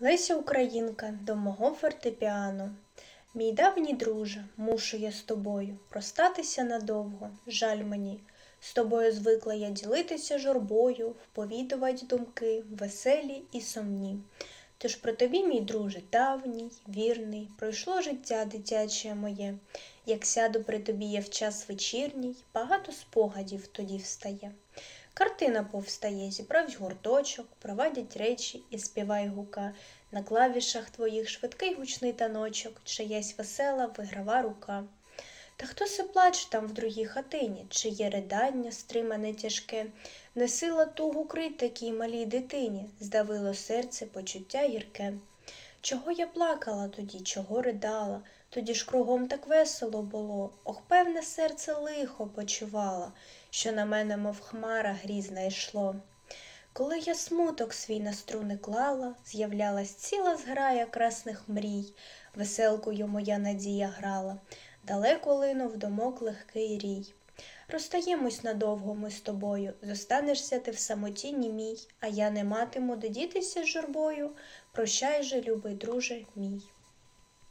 Леся Українка до мого фортепіано. Мій давній друже, мушу я з тобою простатися надовго, жаль мені. З тобою звикла я ділитися журбою, вповідувати думки, веселі і сумні. Тож про тобі, мій друже, давній, вірний, пройшло життя дитяче моє. Як сяду при тобі я в час вечірній, багато спогадів тоді встає. Картина повстає, зібравсь гурточок, провадять речі і співай гука. На клавішах твоїх швидкий гучний таночок, чиясь весела виграва рука. Та хто се плаче там в другій хатині, чи є ридання стримане тяжке, не сила тугу крить такій малій дитині, здавило серце почуття гірке. Чого я плакала тоді, чого ридала, тоді ж кругом так весело було, ох, певне серце лихо почувала, що на мене, мов хмара грізна йшло. Коли я смуток свій на струни клала, з'являлась ціла зграя красних мрій, веселкою моя надія грала, далеко линув домок легкий рій. Розстаємось надовго ми з тобою, зостанешся ти в самоті німій, а я не матиму де дітися з журбою. Прощай же, любий друже мій.